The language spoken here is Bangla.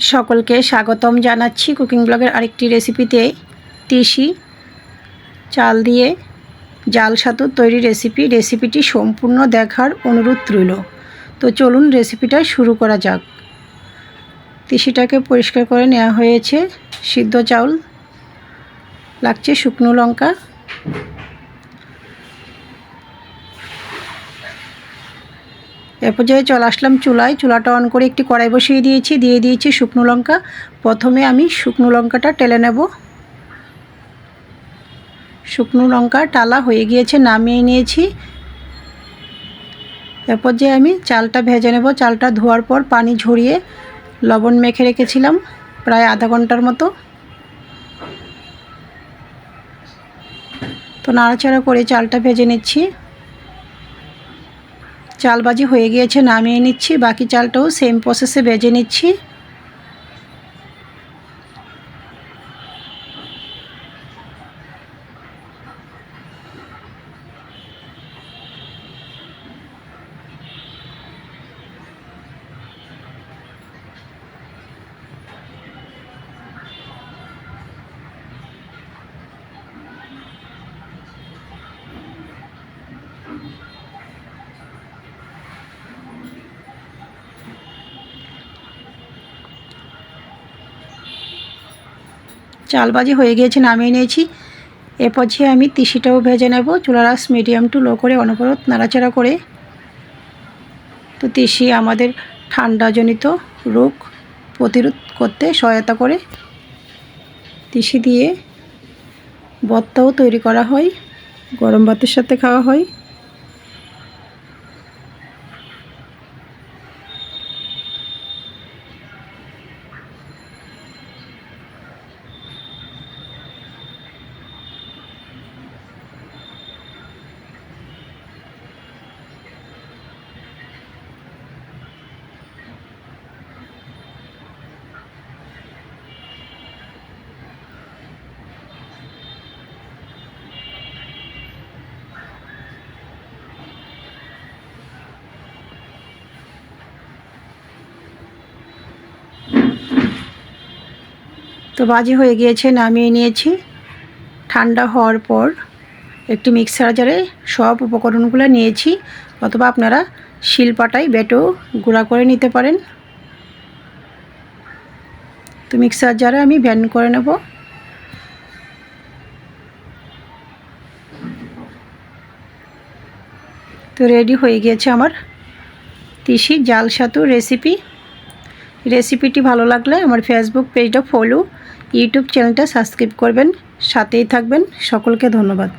সকলকে স্বাগতম জানাচ্ছি কুকিং ব্লগের আরেকটি রেসিপিতে। তিসি, চাল দিয়ে জাল সাতু তৈরি রেসিপি। রেসিপিটি সম্পূর্ণ দেখার অনুরোধ রইল। তো চলুন রেসিপিটা শুরু করা যাক। তিসিটাকে পরিষ্কার করে নেওয়া হয়েছে। সিদ্ধ চাউল, লাগছে শুকনো লঙ্কা এ পর্যায়ে চলে আসলাম চুলায়, চুলাটা অন করে একটি কড়াই বসিয়ে দিয়েছি, দিয়ে দিয়েছি শুকনো লঙ্কা। প্রথমে আমি শুকনো লঙ্কাটা টেলে নেব। শুকনো লঙ্কা টালা হয়ে গিয়েছে, নামিয়ে নিয়েছি। এরপর পর্যায়ে আমি চালটা ভেজে নেব, চালটা ধোয়ার পর পানি ঝরিয়ে লবণ মেখে রেখেছিলাম প্রায় আধা ঘণ্টার মতো। তো নাড়াচাড়া করে চালটা ভেজে নিচ্ছি। চালবাজি হয়ে গিয়েছে নামিয়ে নিচ্ছি বাকি চালটাও সেম প্রসেসে ভেজে নিচ্ছি। চালবাজি হয়ে গিয়েছে, নামিয়ে নিয়েছি। এ পর্যায়ে আমি তিসিটাও ভেজে নেব চুলার আঁচ মিডিয়াম টু লো করে অনবরত নাড়াচাড়া করে। তো তিসি আমাদের ঠান্ডাজনিত রোগ প্রতিরোধ করতে সহায়তা করে। তিসি দিয়ে ভর্তাও তৈরি করা হয়, গরম ভাতের সাথে খাওয়া হয়। তো বাজি হয়ে গিয়েছে, নামিয়ে নিয়েছি। ঠান্ডা হওয়ার পর একটি মিক্সার জারে সব উপকরণগুলো নিয়েছি, অথবা আপনারা শিলপাটাই বেটেও গুঁড়া করে নিতে পারেন। তো মিক্সার জারে আমি ব্যান করে নেব। তো রেডি হয়ে গিয়েছে আমার তিসি জাল সাতু রেসিপি রেসিপিটি ভালো লাগলে আমার ফেসবুক পেজটা ফলো ইউটিউব চ্যানেলটা সাবস্ক্রাইব করবেন সাথেই থাকবেন। সকলকে ধন্যবাদ।